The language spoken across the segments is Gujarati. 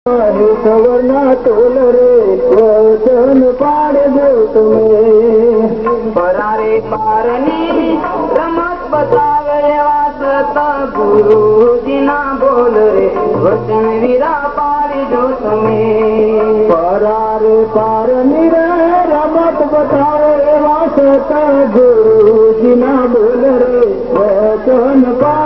સવરના ટોલ રે વચન પાડજો તમે. પરારે પારની રમત બતાવે એવા સતા ગુરુજીના બોલ રે, વચન વીરા પાડજો તમે. પરારે પારની નિરે રમત બતાવે એવા સતા ગુરુજીના બોલ રે, વચન પાડજો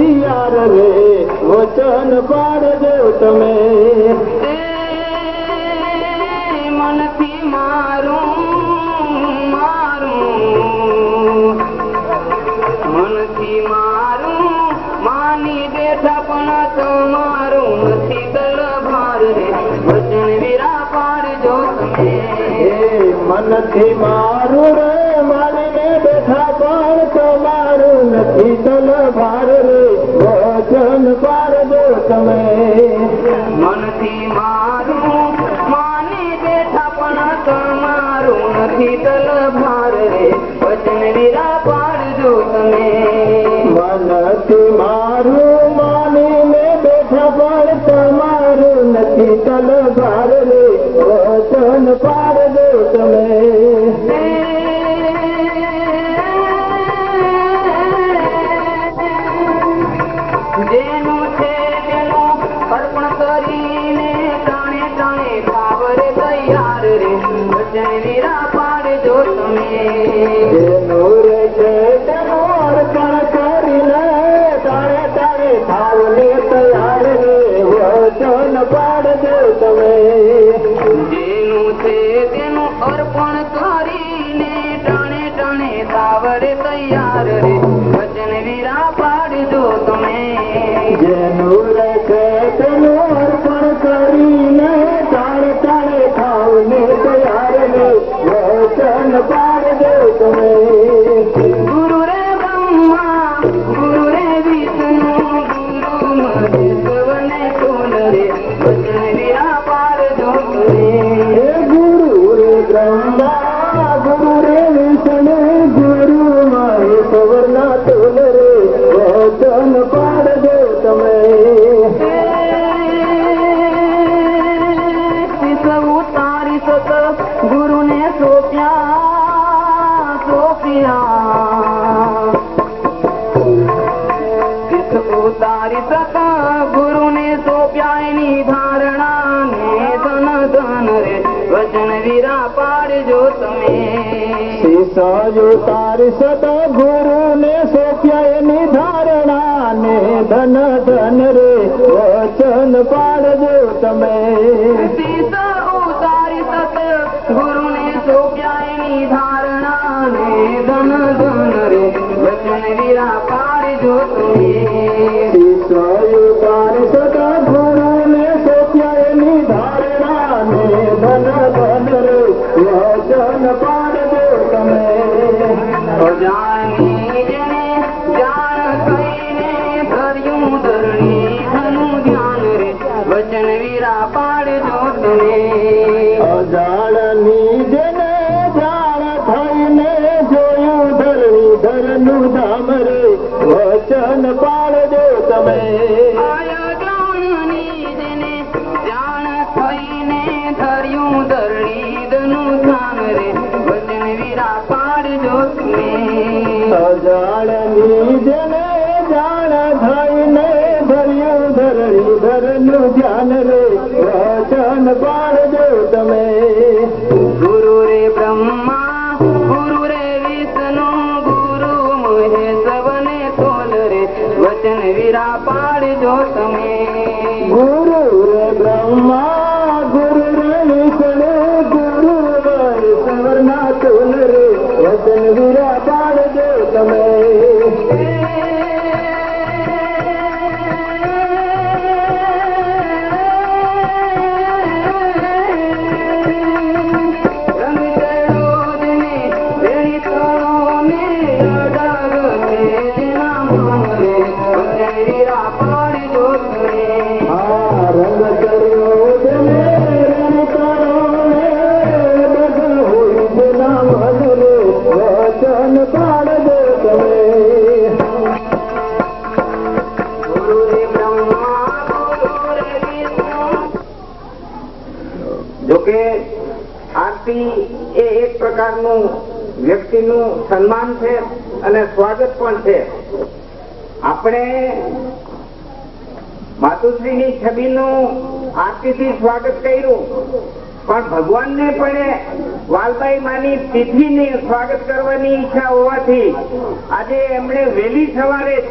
સંત રે વચન પાડજો તમે. મનથી મારું મારું. મનથી મારું માની બેઠા પણ તમારું નથી તલભાર રે. વચન વીરા પાડજો તમે. મનથી મારું તમે મનથી મારું માની બેઠા પણ તમારું નથી તલભાર રે. વચન વીરા પાડજો તમે. મનથી મારું માનીને બેઠા પણ તમારું નથી તલભાર રે. વચન પાડજો તમે. ખાવરે તૈયાર રે તારી સત ગુરુને સોપ્યા એની ધારણા ને ધન ધન રે. વચન વીરા પાડજો તમે. શિષાયુ તારી સદા ગુરુ ને સોપ્યા એની ધારણા ને ધન ધન રે. વચન પાડજો તમે. ઉતારી સત ગુરુને સોપ્યા એની ધારણા ને ધન ધન રે. વચન વીરા પાડજો તમે. સજાળની જેને જાણ થઈને ધર્યું ધરણી ધરનું ધ્યાન રે વચન પાડજો તમે ગુરુ રે બ્રહ્મા ગુરુ રે વિષ્ણુ ગુરુ મહેશવને તોલ રે વચન વીરા પાડજો તમે ગુરુ રે બ્રહ્મા જોકે આરતી એ એક પ્રકારનું વ્યક્તિનું સન્માન છે અને સ્વાગત પણ છે. આપણે માતુશ્રીની છબીનું આરતીથી સ્વાગત કર્યું, પણ ભગવાનને પણ વાલભાઈ માની તિથિને સ્વાગત કરવાની ઈચ્છા હોવાથી આજે એમણે વહેલી સવારે જ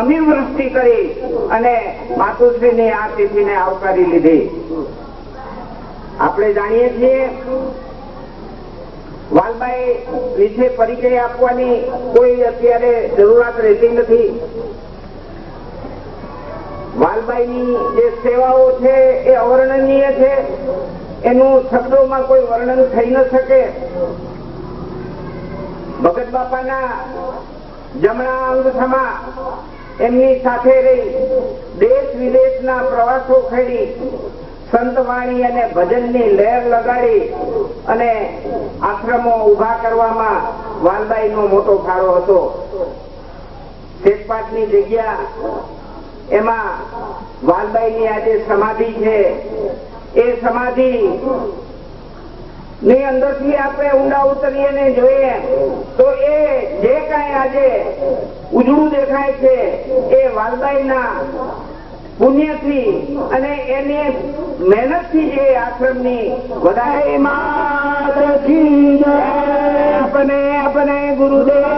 અમીર વૃષ્ટિ કરી અને માતુશ્રીની આ તિથિને આવકારી લીધી. આપણે જાણીએ છીએ વાલભાઈ વિશે પરિચય આપવાની કોઈ અત્યારે જરૂરિયાત રહેતી નથી. વાલભાઈની જે સેવાઓ છે, એ અવર્ણનીય છે. એનું શબ્દોમાં કોઈ વર્ણન થઈ ન શકે. ભગત બાપાના જમણા અંગ એમની સાથે રહી દેશ વિદેશના પ્રવાસો ખેડી. સંતવાણી અને ભજનની લહેર લગાડી અને આશ્રમો ઊભા કરવામાં વાલબાઈનો મોટો ફાળો હતો. શેખપાટની જગ્યા એમાં વાલબાઈની આજે સમાધિ છે. એ સમાધિ ની અંદરથી આપણે ઊંડા ઉતરીએ ને જોઈએ તો એ જે કઈ આજે ઉજળું દેખાય છે એ વાલબાઈના પુણ્યથી અને એની મહેનતથી જે આશ્રમની વધારે આપણે આપણે ગુરુદેવ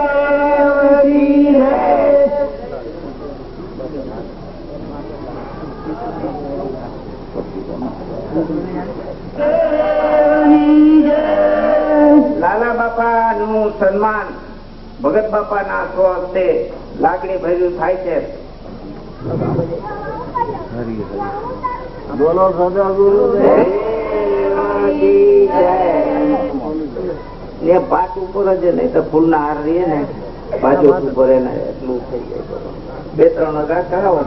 લાલા બાપા નું સન્માન ભગત બાપા ના સ્વ લાગણી ભર્યું થાય છે. બોલો સદા ગુરુ ને પાટ ઉપર જ નહીં તો ફૂલ ના હાર રહીએ ને બાજુ ઉપર એને એટલું થઈ જાય. બે ત્રણ હજાર કરાવો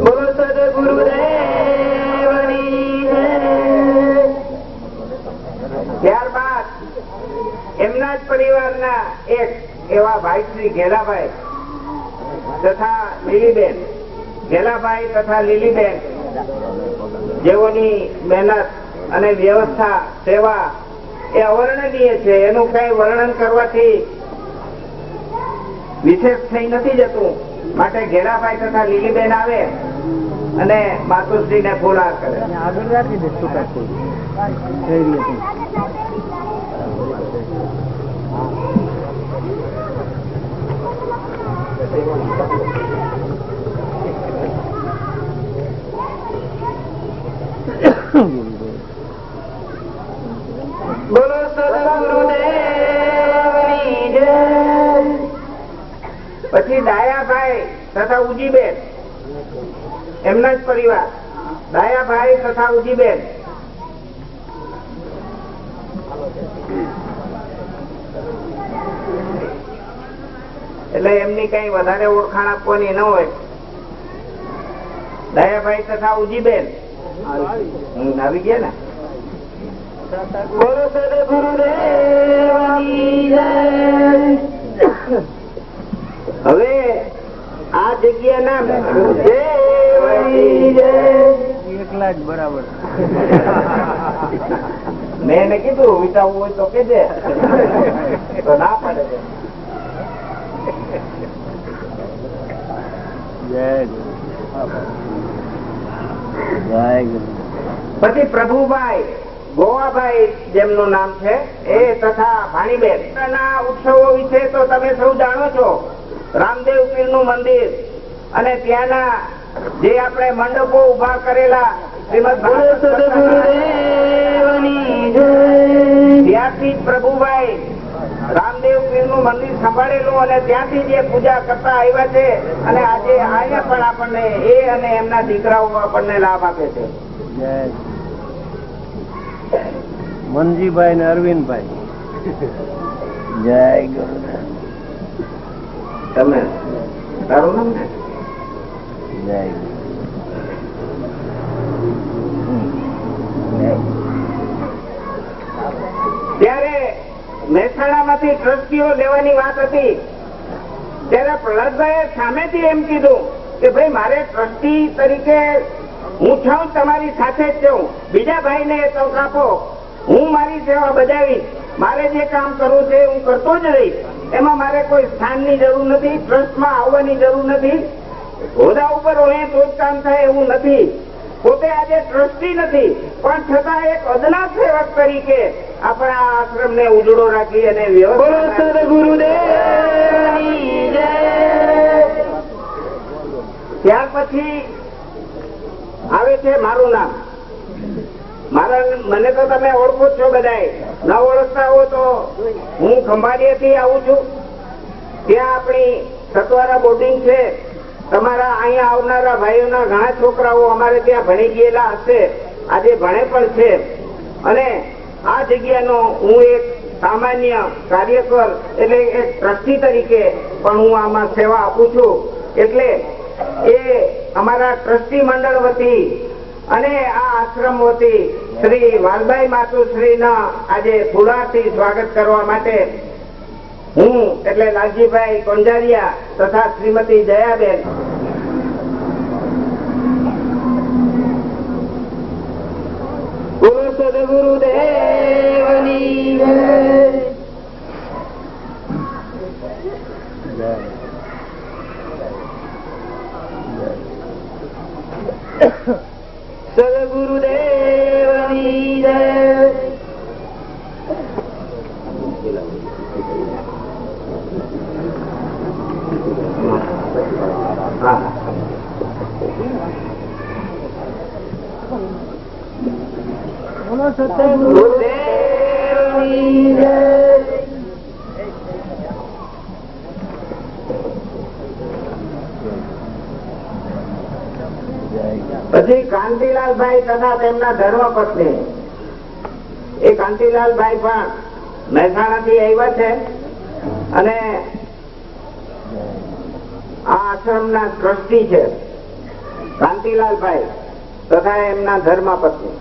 બોલો સદગુરુદેવની એમના જ પરિવારના એક એવા ભાઈ શ્રી ઘેલાભાઈ તથા લીલીબેન. ઘેલાભાઈ તથા લીલીબેન જેઓની મહેનત અને વ્યવસ્થા, સેવા એ અવર્ણનીય છે. એનું કઈ વર્ણન કરવાથી વિશેષ થઈ નથી જતું. માટે ઘેરાભાઈ તથા લીલીબેન આવે અને માતુશ્રીને ફૂલાર કરે. આગળ રાખી દે છૂટા કોઈ કઈ રીતે બોલો સદગુરુદેવની જય. પછી દાયાભાઈ તથા ઉજીબેન. એમના જ પરિવાર. દાયાભાઈ તથા ઉજીબેન. એટલે એમની કઈ વધારે ઓળખાણ આપવાની ન હોય. દયાભાઈ તથા ઉજીબેન. આવી ગયા ને? બોલો હવે આ જગ્યા ના એકલા જ બરાબર મેં એને કીધું વિચારવું હોય તો તો ના પડે. પછી પ્રભુભાઈ ગોવાભાઈ જેમનું નામ છે એ તથા ભાણીબેન. ના ઉત્સવો વિશે તો તમે સૌ જાણો છો. રામદેવ પીરનું મંદિર અને ત્યાંના જે આપણે મંડપો ઊભા કરેલા શ્રીમદ ભાગવત ત્યાંથી જ પ્રભુભાઈ નું મંદિર સંભાળેલું અને ત્યાંથી જે પૂજા કરતા આવ્યા છે અને આજે અહીંયા પણ આપણને એ અને એમના દીકરાઓ આપણને લાભ આપે છે. મનજીભાઈ ને અરવિંદભાઈ. જય ગુરુદેવ તમે? તારું નામ ને? જય. ત્યારે મહેસાણામાંથી ટ્રસ્ટીઓ લેવાની વાત હતી. ત્યારે પ્રહલાદભાઈએ સામેથી એમ કીધું કે ભાઈ, મારે ટ્રસ્ટી તરીકે હું છું, તમારી સાથે જ છું. બીજા ભાઈને એ તક આપો. હું મારી સેવા બજાવીશ. મારે જે કામ કરવું છે હું કરતો જ રહીશ. એમાં મારે કોઈ સ્થાનની જરૂર નથી, ટ્રસ્ટમાં આવવાની જરૂર નથી. હોદા ઉપર હોય તો જ કામ થાય એવું નથી. પોતે આજે ટ્રસ્ટી નથી, પણ છતાં એક અદના સેવક તરીકે આપણા આશ્રમ ને ઉજળો રાખી અને વ્યવસ્થિત ત્યાર પછી આવે છે મારું નામ. મારા મને તો તમે ઓળખો જ છો બધાય. ન ઓળખતા હો તો હું ખંભાળિયાથી આવું છું. ત્યાં આપણી સતવારા બોર્ડિંગ છે. તમારા અહીંયા આવનારા ભાઈઓના ઘણા છોકરાઓ અમારે ત્યાં ભણી ગયેલા હશે. આજે ભણે પણ છે. અને આ જગ્યાનો હું એક સામાન્ય કાર્યકર એટલે એક ટ્રસ્ટી તરીકે પણ હું આમાં સેવા આપું છું. એટલે એ અમારા ટ્રસ્ટી મંડળ વતી અને આ આશ્રમ વતી શ્રી વાલભાઈ માતુશ્રીના આજે ફુલાથી સ્વાગત કરવા માટે હું એટલે લાલજીભાઈ કોંજારિયા તથા શ્રીમતી જયાબેન ગુરુ સદગુરુદેવની જય. સદગુરુ દેવની જય હા ગુરુદેવની જય. પછી કાંતિલાલભાઈ તથા તેમના ધર્મપત્ની. એ કાંતિલાલભાઈ પણ મહેસાણાથી આવ્યા છે અને આ આશ્રમ ના ટ્રસ્ટી છે કાંતિલાલભાઈ તથા એમના ધર્મપત્ની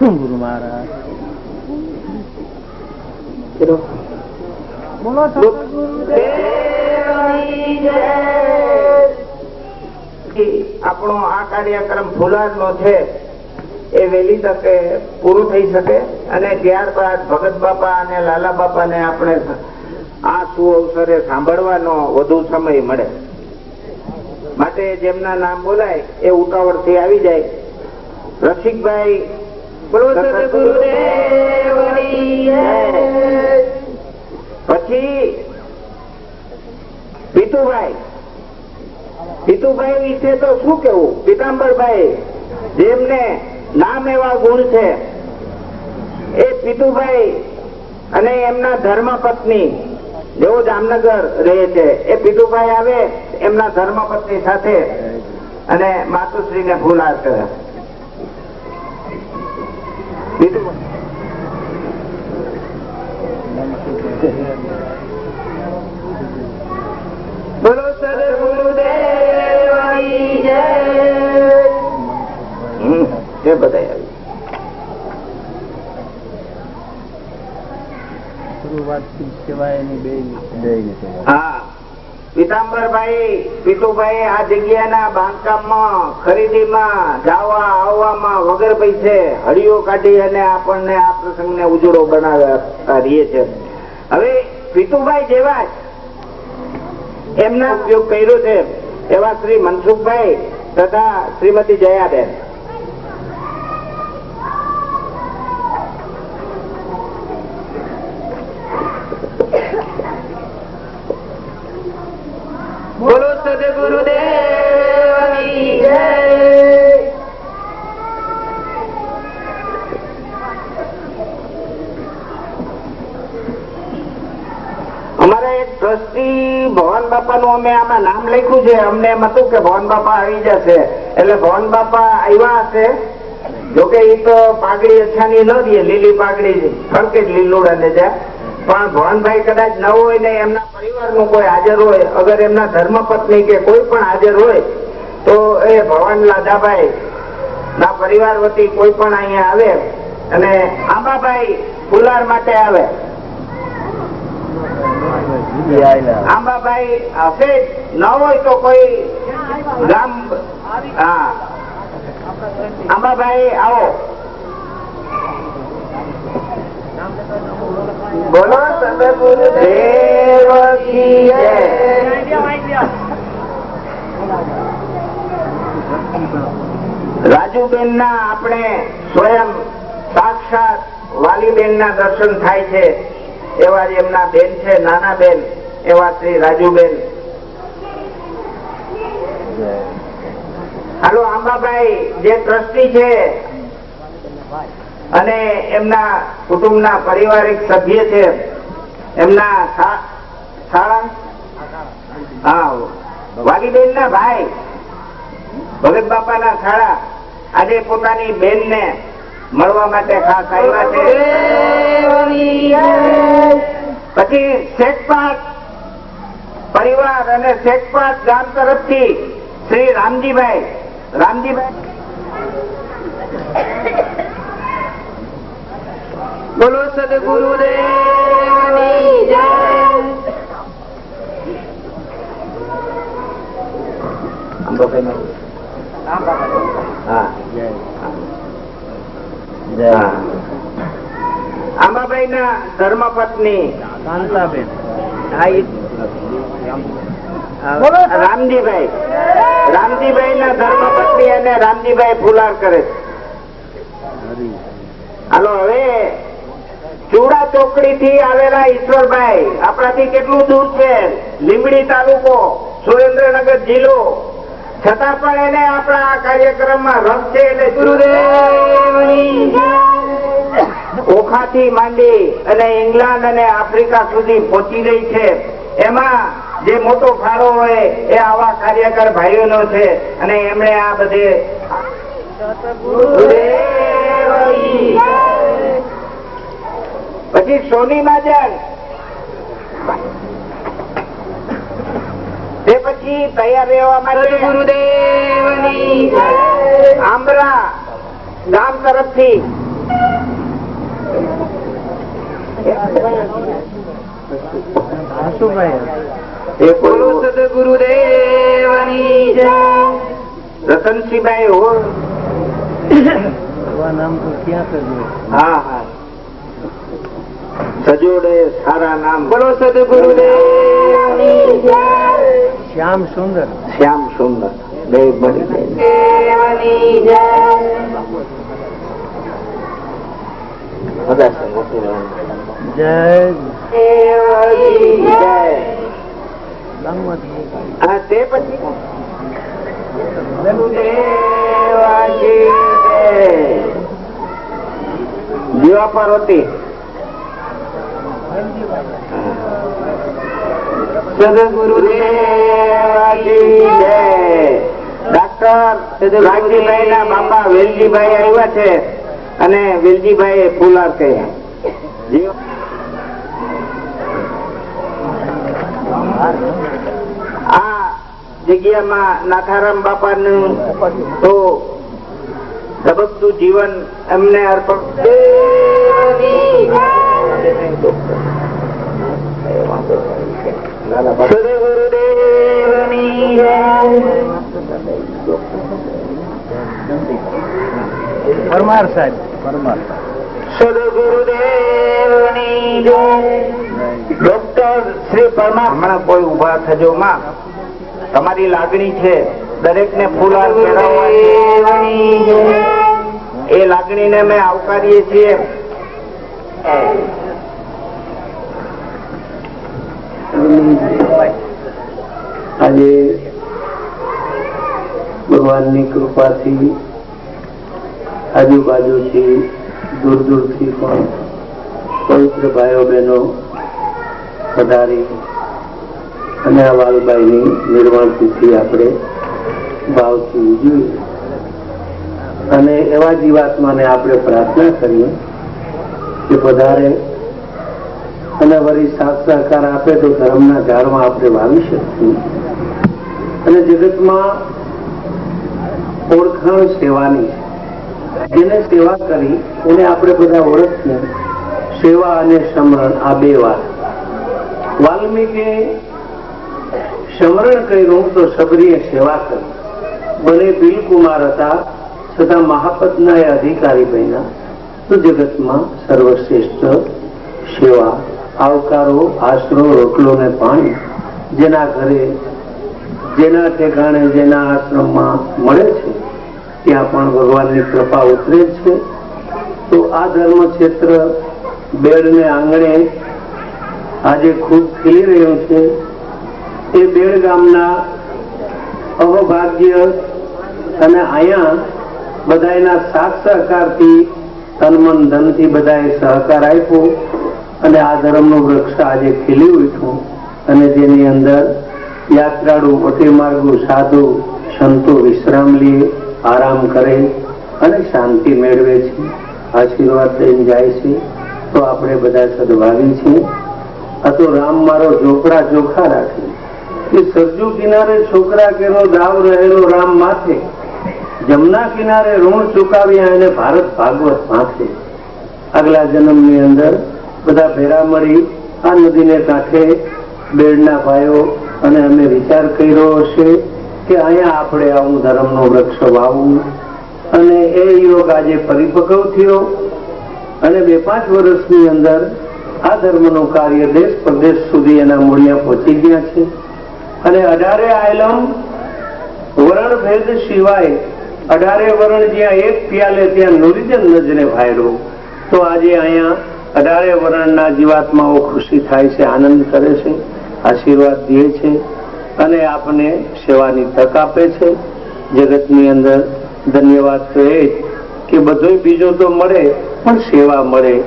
ગુરુ મહારાજ બોલો આપણો આ કાર્યક્રમ ફુલાદ નો છે. એ વહેલી તકે પૂરું થઈ શકે અને ત્યારબાદ ભગત બાપા અને લાલા બાપા ને આપણે આ સુઅવસરે સાંભળવાનો વધુ સમય મળે. માટે જેમના નામ બોલાય એ ઉતાવળથી આવી જાય. રસિકભાઈ પછી પીતુભાઈ. પીતુભાઈ વિશે તો શું કેવું? પીતાંબરભાઈ, જેમને નામ એવા ગુણ છે, એ પીતુભાઈ અને એમના ધર્મપત્ની, જેઓ જામનગર રહે છે, એ પીતુભાઈ આવે, એમના ધર્મપત્ની સાથે અને માતુશ્રીને ફૂલાર કરે પીતુભાઈ બોલો એ બધા પિતાંબરભાઈ પીટુભાઈ આ જગ્યાના બાંધકામમાં, ખરીદીમાં, જવા, આવવામાં વગર પૈસે હળીઓ કાઢી અને આપણને આ પ્રસંગને ઉજળો બનાવ્યા રહીએ છીએ. પીતુભાઈ જેવા એમના ઉપયોગ કર્યો છે એવા શ્રી મનસુખભાઈ તથા શ્રીમતી જયાબેન બોલો સદગુરુદેવની જય અમારા એક ટ્રસ્ટી ભવન બાપાનું અમે આમાં નામ લખ્યું છે. અમને એમ હતું કે ભવન બાપા આવી જશે? એટલે ભવન બાપા આવ્યા હશે. જોકે એ તો પાઘડી અછાની ન દે લીલી પાઘડી ફરકે જ લીલુડા ને જાય પણ ભવનભાઈ કદાચ ન હોય ને એમના પરિવારનું કોઈ હાજર હોય, અગર એમના ધર્મપત્ની કે કોઈ પણ હાજર હોય, તો એ ભવન લાદાભાઈ ના પરિવાર વતી કોઈ પણ અહીંયા આવે અને આંબાભાઈ ફુલાર માટે આવે. આંબાભાઈ જ. ન હોય તો કોઈ ગામ, હા. આંબાભાઈ બોલો રાજુબેન ના આપણે સ્વયં સાક્ષાત વાલીબેન ના દર્શન થાય છે. એવા એમના બેન છે, નાના બેન. એવા શ્રી રાજુબેન. હાલો આંબાભાઈ જે ટ્રસ્ટી છે અને એમના કુટુંબના પારિવારિક સભ્ય છે એમના શાળા હા વાલીબેન ના ભાઈ ભગત બાપા ના શાળા આજે પોતાની બેન ને મળવા માટે ખાસ આવ્યા છે. પછી શેખપાટ પરિવાર અને શેખપાટ ગામ તરફથી શ્રી રામજીભાઈ. રામજીભાઈ. બોલો સદગુરુદેવની જય. ધર્મ પત્ની ના ધર્મપત્ની. રામજીભાઈ રામજીભાઈ. ના ધર્મપત્ની અને રામજીભાઈ ફુલાર કરે હાલો, હવે ચૂડા ચોકડી થી આવેલા ઈશ્વરભાઈ, આપણાથી કેટલું દૂર છે? લીંબડી તાલુકો, સુરેન્દ્રનગર જિલ્લો. છતાં પણ એને આપણા આ કાર્યક્રમમાં રસ છે એટલે ગુરુદેવ ઓખાથી માંડી અને ઇંગ્લેન્ડ અને આફ્રિકા સુધી પહોંચી ગઈ છે. એમાં જે મોટો ફાળો હોય એ આવા કાર્યકર ભાઈઓનો છે અને એમણે આ બધે પછી સોની માજન તે પછી તૈયાર રહેવા માટે ગુરુદેવની આંબરા ગામ તરફથી. એ બોલો સદગુરુદેવની જય. રતનસિંહભાઈ હો હા હા. સજોડે સારા નામ. બોલો સદગુરુદેવની જય. શ્યામ સુંદર. શ્યામ સુંદર. બે દેવની જય. બધા સંગતિ જીવા પાર્વતી બાપા વેલજીભાઈ આવ્યા છે અને વેલજીભાઈ ફૂલાર કહ્યા જીવ આ જગ્યામાં નાથારામ બાપાનું તો ધબકતું જીવન એમને અર્પણ પરમાર સાહેબ પરમાર સદગુરુદેવની. ડોક્ટર શ્રી પરમાર હમણાં કોઈ ઊભા થજો માં તમારી લાગણી છે દરેક ને ફૂલાર પહેરાવવાની એ લાગણીને અમે આવકારીએ છીએ. આજે ભગવાનની કૃપાથી આજુબાજુથી દૂર દૂરથી પણ પવિત્ર ભાઈઓ બહેનો પધારી અને આ વાલબાઈની નિર્વાણ તિથિ આપણે ભાવથી ઉજવીએ. અને એવા જીવાત્માને આપણે પ્રાર્થના કરીએ કે વધારે અને વળી સાથ આપે તો ધર્મના ઝાડમાં આપણે વાવી શકીએ. અને જગતમાં ઓળખાણ સેવાની જેને સેવા કરી, એને આપણે બધા ઓળખીએ. સેવા અને સમરણ આ બે વાત વાલ્મીકે સમરણ કર્યું તો સબરીએ સેવા કરી. બને બિલકુમાર હતા, છતાં મહાપદના એ અધિકારી બન્યા. તો જગતમાં સર્વશ્રેષ્ઠ સેવા, આવકારો, આશરો રોટલો ને પાણી, જેના ઘરે, જેના ઠેકાણે, જેના આશ્રમમાં મળે છે, ત્યાં પણ ભગવાનની કૃપા ઉતરે છે. તો આ ધર્મ ક્ષેત્ર બેડને આંગણે આજે ખૂબ ખીલી રહ્યું છે. એ બેડ ગામના અવભાગ્ય અને અહીંયા બધાના સાથ સહકારથી તન મન ધનથી બધાએ સહકાર આપ્યો અને આ ધર્મનું વૃક્ષ આજે ખીલી ઉઠ્યું અને જેની અંદર યાત્રાળુ અતિમાર્ગુ સાધુ સંતો વિશ્રામ લે આરામ કરે અને શાંતિ મેળવે છે. આશીર્વાદ લઈને જાય છે. તો આપણે બધા સદભાગી છીએ. આ તો રામ મારો ઝોપડા ચોખા રાખે એ સરજુ કિનારે છોકરા કેનો દાવ રહેલો રામ માથે, જમના કિનારે ઋણ ચુકાવ્યા એને ભારત ભાગવત માથે આગલા જન્મની અંદર બધા ભેરા મળી આ નદીને કાંઠે બેડના ભાઈઓ અને અમે વિચાર કર્યો હશે કે અહીંયા આપણે આવું ધર્મનો વૃક્ષ વાવવું. અને એ યોગ આજે પરિપક્વ થયો. અને બે પાંચ વર્ષની અંદર આ ધર્મનું કાર્ય દેશ પ્રદેશ સુધી એના મૂળિયા પહોંચી ગયા છે. અને અઢારે આયલમ વરણ ભેદ સિવાય અઢારે વરણ જ્યાં એક પ્યાલે ત્યાં નુરિજન નજરે ભાયરો તો આજે અહીંયા અઢારે વર્ણના જીવાત્માઓ ખુશી થાય છે, આનંદ કરે છે, આશીર્વાદ દે છે અને આપને સેવાની તક આપે છે. જગતની અંદર ધન્યવાદ તો એ કે બધોય બીજો તો મળે, પણ સેવા મળે,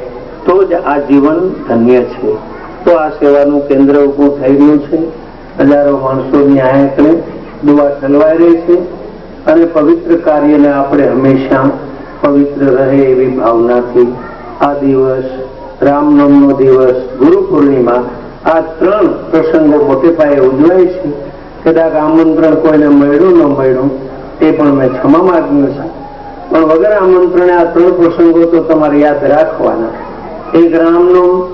તો જ આ જીવન ધન્ય છે. તો આ સેવાનું કેન્દ્ર ઊભું થઈ રહ્યું છે. હજારો માણસોની આયાકડે દુવા ઠલવાઈ રહી છે અને પવિત્ર કાર્યને આપણે હંમેશા પવિત્ર રહે એવી ભાવનાથી આ દિવસ, રામનવમનો દિવસ, ગુરુ પૂર્ણિમા, આ ત્રણ પ્રસંગો મોટે પાયે ઉજવાય છે. કદાચ આમંત્રણ કોઈને મળ્યું ન મળ્યું, એ પણ મેં ક્ષમા માગ્યું છે પણ વગર આમંત્રણે આ ત્રણ પ્રસંગો તો તમારે યાદ રાખવાના. એક રામનવમ